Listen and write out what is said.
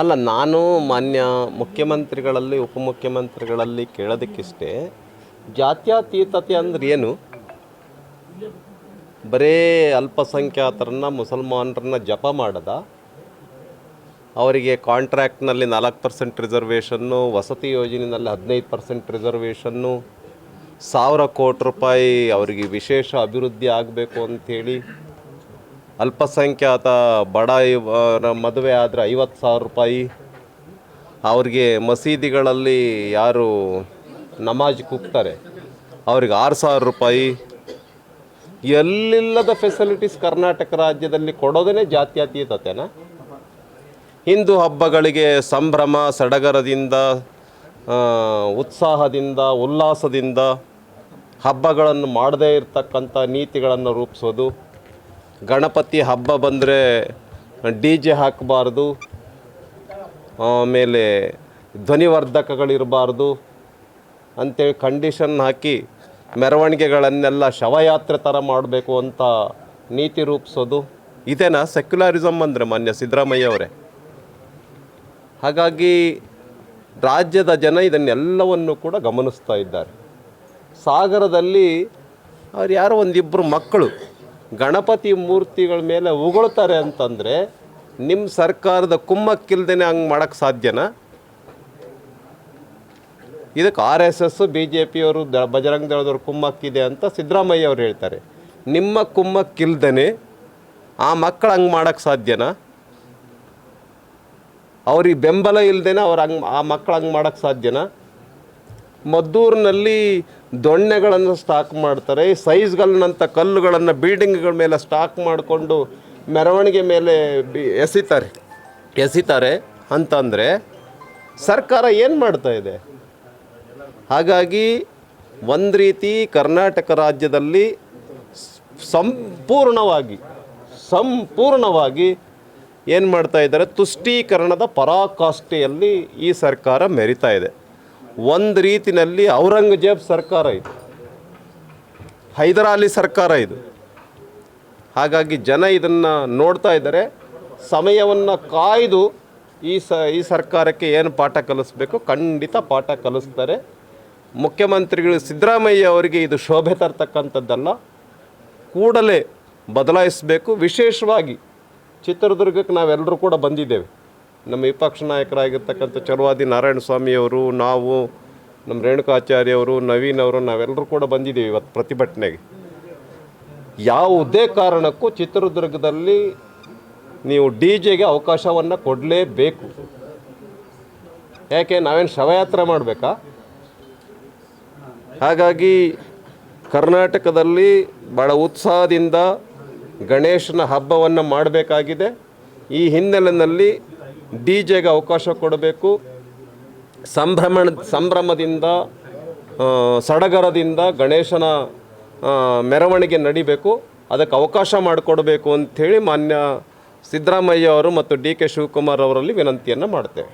ಅಲ್ಲ, ನಾನು ಮಾನ್ಯ ಮುಖ್ಯಮಂತ್ರಿಗಳಲ್ಲಿ, ಉಪಮುಖ್ಯಮಂತ್ರಿಗಳಲ್ಲಿ ಕೇಳೋದಕ್ಕಿಷ್ಟೇ, ಜಾತ್ಯತೀತತೆ ಅಂದ್ರೆ ಏನು? ಬರೇ ಅಲ್ಪಸಂಖ್ಯಾತರನ್ನ, ಮುಸಲ್ಮಾನರನ್ನ ಜಪ ಮಾಡದ? ಅವರಿಗೆ ಕಾಂಟ್ರ್ಯಾಕ್ಟ್ನಲ್ಲಿ ನಾಲ್ಕು ಪರ್ಸೆಂಟ್ ರಿಸರ್ವೇಷನ್ನು, ವಸತಿ ಯೋಜನೆಯಲ್ಲಿ ಹದಿನೈದು ಪರ್ಸೆಂಟ್ ರಿಸರ್ವೇಷನ್ನು, ಸಾವಿರ ಕೋಟಿ ರೂಪಾಯಿ ಅವರಿಗೆ ವಿಶೇಷ ಅಭಿವೃದ್ಧಿ ಆಗಬೇಕು ಅಂಥೇಳಿ ಅಲ್ಪಸಂಖ್ಯಾತ ಬಡ ಇವರ ಮದುವೆ ಆದರೆ ಐವತ್ತು ಸಾವಿರ ರೂಪಾಯಿ. ಅವ್ರಿಗೆ ಮಸೀದಿಗಳಲ್ಲಿ ಯಾರು ನಮಾಜ್ ಕೂಗ್ತಾರೆ, ಅವ್ರಿಗೆ ಆರು ಸಾವಿರ ರೂಪಾಯಿ. ಎಲ್ಲಿಲ್ಲದ ಫೆಸಿಲಿಟೀಸ್ ಕರ್ನಾಟಕ ರಾಜ್ಯದಲ್ಲಿ ಕೊಡೋದೇ ಜಾತ್ಯತೀತತೆನಾ? ಹಿಂದೂ ಹಬ್ಬಗಳಿಗೆ ಸಂಭ್ರಮ, ಸಡಗರದಿಂದ ಉತ್ಸಾಹದಿಂದ, ಉಲ್ಲಾಸದಿಂದ ಹಬ್ಬಗಳನ್ನು ಮಾಡದೇ ಇರತಕ್ಕಂಥ ನೀತಿಗಳನ್ನು ರೂಪಿಸೋದು. ಗಣಪತಿ ಹಬ್ಬ ಬಂದರೆ ಡಿ ಜೆ ಹಾಕಬಾರ್ದು, ಆಮೇಲೆ ಧ್ವನಿವರ್ಧಕಗಳಿರಬಾರ್ದು ಅಂತೇಳಿ ಕಂಡೀಷನ್ ಹಾಕಿ ಮೆರವಣಿಗೆಗಳನ್ನೆಲ್ಲ ಶವಯಾತ್ರೆ ಥರ ಮಾಡಬೇಕು ಅಂತ ನೀತಿ ರೂಪಿಸೋದು. ಇದೇನಾ? ಸೆಕ್ಯುಲಾರಿಸಮ್ ಅಂದರೆ ಮಾನ್ಯ ಸಿದ್ದರಾಮಯ್ಯ ಅವರೇ ಹಾಗಾಗಿ ರಾಜ್ಯದ ಜನ ಇದನ್ನೆಲ್ಲವನ್ನು ಕೂಡ ಗಮನಿಸ್ತಾ ಇದ್ದಾರೆ. ಸಾಗರದಲ್ಲಿ ಅವ್ರು ಯಾರೋ ಒಂದಿಬ್ಬರು ಮಕ್ಕಳು ಗಣಪತಿ ಮೂರ್ತಿಗಳ ಮೇಲೆ ಉಗುಳ್ತಾರೆ ಅಂತಂದರೆ ನಿಮ್ಮ ಸರ್ಕಾರದ ಕುಮ್ಮಕ್ಕಿಲ್ದೇ ಹಂಗೆ ಮಾಡೋಕ್ಕೆ ಸಾಧ್ಯನಾ? ಇದಕ್ಕೆ R S S B J ಪಿಯವರು, ದ ಬಜರಂಗ ದಳದವ್ರ ಕುಮ್ಮಕ್ಕಿದೆ ಅಂತ ಸಿದ್ದರಾಮಯ್ಯ ಅವರು ಹೇಳ್ತಾರೆ. ನಿಮ್ಮ ಕುಮ್ಮಕ್ಕಿಲ್ದೇ ಆ ಮಕ್ಕಳು ಹಂಗೆ ಮಾಡೋಕ್ಕೆ ಸಾಧ್ಯನಾ? ಅವ್ರಿಗೆ ಬೆಂಬಲ ಇಲ್ಲದೇ ಅವ್ರು ಹಂಗೆ ಆ ಮಕ್ಕಳು ಹಂಗೆ ಮಾಡೋಕ್ಕೆ ಸಾಧ್ಯನಾ? ಮದ್ದೂರಿನಲ್ಲಿ ದೊಣ್ಣೆಗಳನ್ನು ಸ್ಟಾಕ್ ಮಾಡ್ತಾರೆ ಸೈಜ್ಗಳನ್ನಂಥ ಕಲ್ಲುಗಳನ್ನು ಬಿಲ್ಡಿಂಗ್ಗಳ ಮೇಲೆ ಸ್ಟಾಕ್ ಮಾಡಿಕೊಂಡು ಮೆರವಣಿಗೆ ಮೇಲೆ ಬಿ- ಎಸಿತಾರೆ. ಎಸಿತಾರೆ ಅಂತಂದರೆ ಸರ್ಕಾರ ಏನು ಮಾಡ್ತಾ ಇದೆ? ಹಾಗಾಗಿ ಒಂದು ರೀತಿ ಕರ್ನಾಟಕ ರಾಜ್ಯದಲ್ಲಿ ಸಂಪೂರ್ಣವಾಗಿ ಸಂಪೂರ್ಣವಾಗಿ ಏನು ಮಾಡ್ತಾ ಇದ್ದಾರೆ? ತುಷ್ಟೀಕರಣದ ಪರಾಕಾಷ್ಠೆಯಲ್ಲಿ ಈ ಸರ್ಕಾರ ಮೆರಿತಾ ಇದೆ. ಒಂದು ರೀತಿಯಲ್ಲಿ ಔರಂಗಜೇಬ್ ಸರ್ಕಾರ ಇದು. ಹೈದರಾಲಿ ಸರ್ಕಾರ ಇದು. ಹಾಗಾಗಿ ಜನ ಇದನ್ನು ನೋಡ್ತಾ ಇದ್ದಾರೆ. ಸಮಯವನ್ನು ಕಾಯ್ದು ಈ ಸ, ಈ ಸರ್ಕಾರಕ್ಕೆ ಏನು ಪಾಠ ಕಲಿಸ್ಬೇಕು? ಖಂಡಿತ ಪಾಠ ಕಲಿಸ್ತಾರೆ. ಮುಖ್ಯಮಂತ್ರಿಗಳು ಸಿದ್ದರಾಮಯ್ಯ ಅವರಿಗೆ ಇದು ಶೋಭೆ ತರ್ತಕ್ಕಂಥದ್ದಲ್ಲ. ಕೂಡಲೇ ಬದಲಾಯಿಸಬೇಕು. ವಿಶೇಷವಾಗಿ ಚಿತ್ರದುರ್ಗಕ್ಕೆ ನಾವೆಲ್ಲರೂ ಕೂಡ ಬಂದಿದ್ದೇವೆ. ನಮ್ಮ ವಿಪಕ್ಷ ನಾಯಕರಾಗಿರ್ತಕ್ಕಂಥ ಚರ್ವಾದಿ ನಾರಾಯಣ ಸ್ವಾಮಿಯವರು ನಾವು, ನಮ್ಮ ರೇಣುಕಾಚಾರ್ಯವರು ನವೀನ್ ಅವರು, ನಾವೆಲ್ಲರೂ ಕೂಡ ಬಂದಿದ್ದೀವಿ ಇವತ್ತು ಪ್ರತಿಭಟನೆಗೆ. ಯಾವುದೇ ಕಾರಣಕ್ಕೂ ಚಿತ್ರದುರ್ಗದಲ್ಲಿ ನೀವು ಡಿ ಜೆಗೆ ಅವಕಾಶವನ್ನು ಕೊಡಲೇಬೇಕು. ಯಾಕೆ, ನಾವೇನು ಶವಯಾತ್ರೆ ಮಾಡಬೇಕಾ? ಹಾಗಾಗಿ ಕರ್ನಾಟಕದಲ್ಲಿ ಭಾಳ ಉತ್ಸಾಹದಿಂದ ಗಣೇಶನ ಹಬ್ಬವನ್ನು ಮಾಡಬೇಕಾಗಿದೆ. ಈ ಹಿನ್ನೆಲೆಯಲ್ಲಿ ಡಿ ಜೆಗೆ ಅವಕಾಶ ಕೊಡಬೇಕು. ಸಂಭ್ರಮ ಸಂಭ್ರಮದಿಂದ ಸಡಗರದಿಂದ ಗಣೇಶನ ಮೆರವಣಿಗೆ ನಡಿಬೇಕು. ಅದಕ್ಕೆ ಅವಕಾಶ ಮಾಡಿಕೊಡ್ಬೇಕು ಅಂಥೇಳಿ ಮಾನ್ಯ ಸಿದ್ದರಾಮಯ್ಯ ಅವರು ಮತ್ತು ಡಿ ಕೆ ಶಿವಕುಮಾರ್ ಅವರಲ್ಲಿ ವಿನಂತಿಯನ್ನು ಮಾಡ್ತೇವೆ.